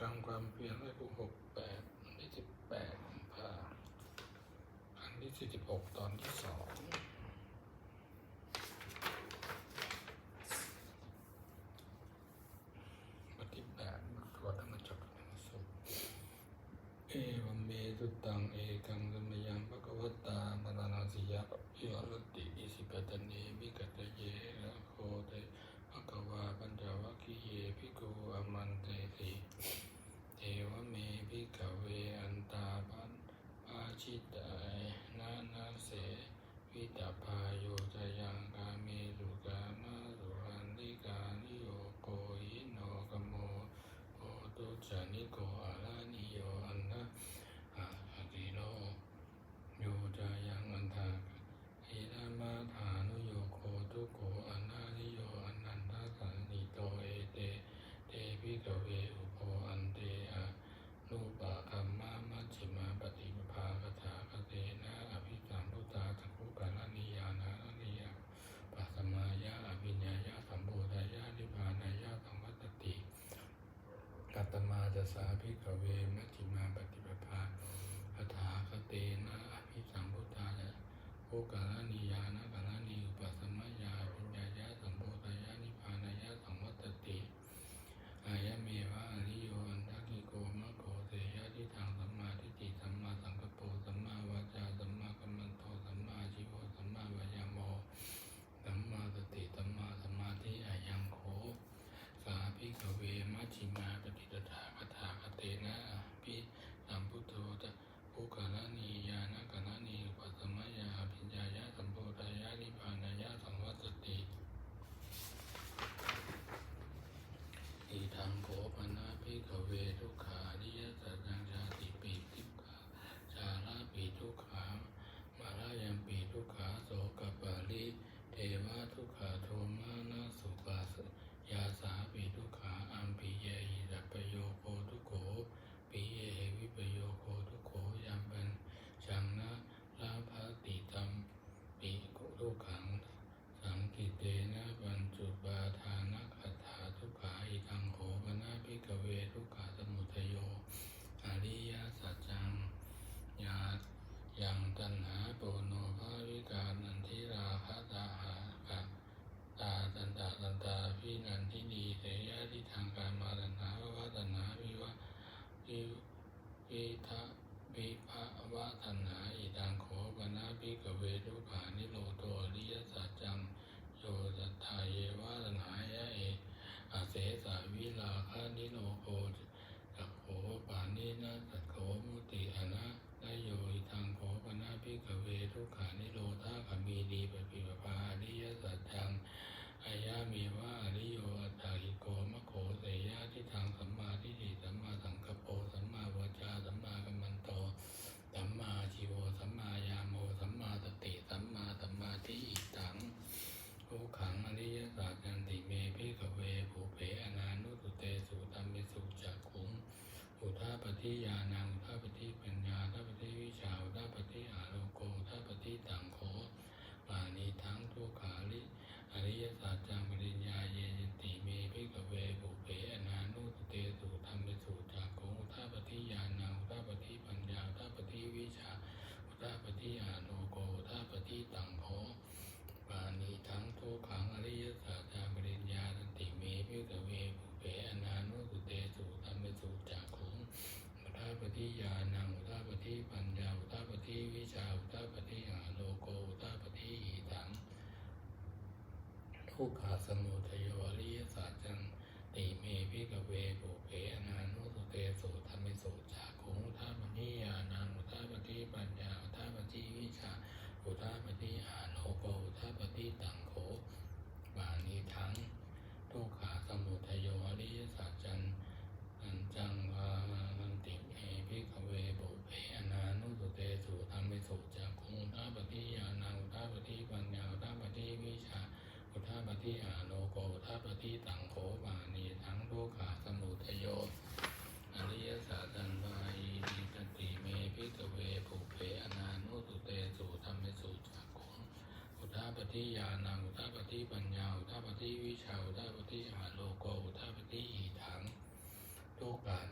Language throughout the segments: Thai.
กรรมความเพียรให้ผู้หกแปดวันที่สิบแปดกุมภาครั้งที่สี่สิบหกตอนที่สองบทที่แปดบทวดธรรมจักรสุขเอวัมเมตุตังเอกังสมยังภะคะวตาปนานาสิยะพิวรติอิสิปตเนมิกัตเยระโคเต ภควาปัญจวัคคีเยภิกขุอมันเตติเทวเมพิกเวอันตาปันปาชิตายนานาเสวิตาพายโยจยังกาเมสุกามาสุหันติกานิโยโกหิโนกโมโอตุจานิโกอาลานิโยอันนะอาติโลโยจายังอันทาหิรามาธานุโยโคตุโกอนานิโยอนันทสันนิโตเอเต เตพิกเวอุโพอันเตอะรูปะคัมมามัชฌิมาปฏิปภาคถาคเตนะอภิสัมพุทธาสังคุกาลนิยานานิยาปัสมายะอภิญญายะสัมโพธายะนิพพานายะสัมวัตติกัตมา จะสาภิกเวมัชฌิมาปฏิปภาคถาคเตนะอภิสัมพุทธาโอกาลนิยานะกาลนิอุปัสมายาอภิญญายะสัมโพธายะนิพานายะสัมวัตติอายะเมวะอริโยอันทักิโกมะโกเตยะทิทางสัมมาทิฏฐิสัมมาสังกปโปสัมมาวาจาสัมมากัมมันโตสัมมาชีวสัมมาวายาโมสัมมาสติสัมมาสมาธิอายังโขสาภิกเวมัชฌิมาปฏิตถา นะภิสัมพุทโธตะภูกาลนียานะกาลนีอุปัสสมยาอภิญญายะสัมโพธายะนิพพานายะสังวัตติ อิทังโขปนาภิกขเวทุกขานิยสัจจังชาติปีทุกขาชาลาปีทุกขามาลายังปีทุกขาโสกปาลิเทวะทุกขาโทมานาสุปาสยาสาปีทุกขาอัมปิเยหิรัปโยโคทุกโขปิเยวิปโยโคทุกโขยัมปันชังนะลาภติตัมปิโกทุกขัง สังกิเตนะปัญจุปาทานะขัตถาทุกขาอิทังโขปนาภิกขเวทุกขาสมุทโยอริยสัจจังญายังตัณหาโปโนภาวิกานันทิราคะตาหาคะตาตันตาตันตาพินันทินีเตยะทิทางการมาตัณหาภวะตัณหาวิวะวิวิทะวิภาวะตัณหาอิทังโขปนาภิกขเว ทุกขานิโรโตอริยสัจจังโยตัตถาเยวะตัณหายะเออาเสสาวิลาคานิโรโคจักโขปานินะตัตโขมุติอนะนโยทางโขปนาพิกเวทุกขานิโรธาขมีดีปปิปภาอริยสัจจังอายามีวะอริโยอัตตาหิโกมะโขเสยะทิทางสัมมาทิฏฐิสัมมาสังกัปโปสัมมาวาจาสัมมากัมมันโต สัมมาชีโวสัมมายาโมสัมมาสติสัมมาสัมมาทิฏฐิตัง ภูขังอริยสัจจันติเมพิกเวภูเพอนานุตุเตสุตัมเมสุจักขุงอุทาปฏิยานังอุทาปฏิปัญญาอุทาปฏิวิชาอุทาปฏิอาโลโกอุทาปฏิตังโขปานิทังทุกขาลิอริยสัจจังปริญญาเยยติเมพิกเวภูเพอนานุตุเตสุตัมเมสุจักขุงอุทาปฏิยานังอุทาปฏิปัญญาอุทาปฏิวิชาอุทาปฏิอาโลโกอุทาปฏิตังโข ปานิทั้งทุกขังอริยสัจจามปริญญาตันติเมพิกเวภูเปอนานุสุเตสุธรรมสุจักขุงอุทาป ฏิญาณังอุทาปฏิปัญญาอุทาปฏิวิชาอุทาปฏิอาโลโกอุทาปฏิหิตังทุกขาสมุทโยอริยสัจจังติเมพิกเวภูเปอนานุสุเตสุธรรมิสุจักขุงอุทาปฏิญาณังอุทาปฏิปัญญาอุทาปฏิวิชาอุทาปฏิอาโลโกอุทาปฏิตังโข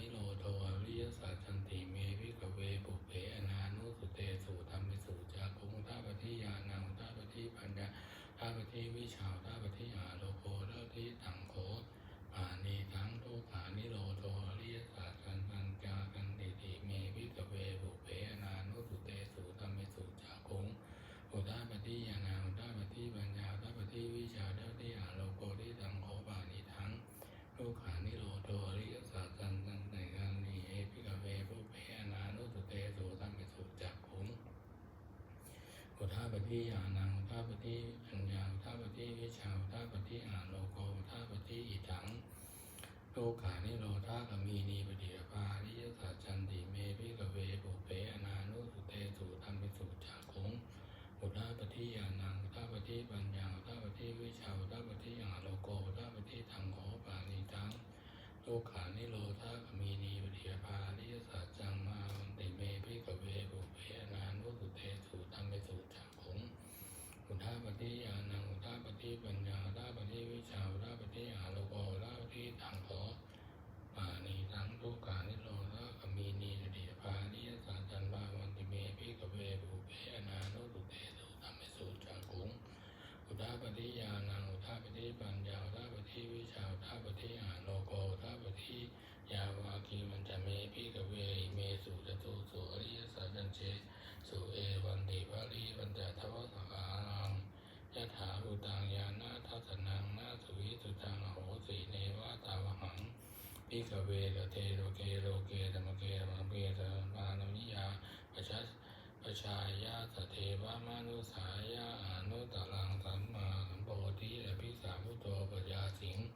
นิโรธวาริยสาจันติเมวิกเวปุเพอนานุสุเตสุธรรมิสุจารุงท่าปฏิยานางท่าปฏิปัญญาท่าปฏิวิชาวท่าปฏิอาโลโกท่าปฏิตังโคปานีทั้งทุกขานิโรธวาริยสาชันตัญจากันติติเมวิกเวปุเพอนานุสุเตสุธรรมิสุจารุงโอท่าปฏิยานางท่าปฏิปัญญาท่าปฏิวิชาท่าปฏิอาโลโกท่าตังโคปานีทั้งทุกขานิโรธวาริย ปฏิญาณังอุาปฏิปัญญาอุาปฏิวิชาอุทาปฏิอาโลโกอุาปฏิอิทังโลกานิโรธากมีนีปฏิยภาริยสัจจันติเมพิกเวปุเปอนานุสุเตสุธรรมิสุจาคงอุทาปฏิญาณังอุาปฏิปัญญาอุาปฏิวิชาอุทาปฏิอาโลโกอุาปฏิทังโขปานิทังโลกานิโรธากม ยาวาคีมันจะเมพิกเวริเมสุจตุสุอริยสัจันเจสุเอวันติวารีวันจทวสังขารังยะถาอุตังยานาทัศนังนาสุวิสุตังโหสีเนวะตาวหังพิกเวระเทโลเกโลเกธรรมเกธรรมเกธรรมานนิยาประชาประชายาสเทวามนุสายาอนุตตลังสัมมาสัมปวติอภิสามุโตปยาสิงห์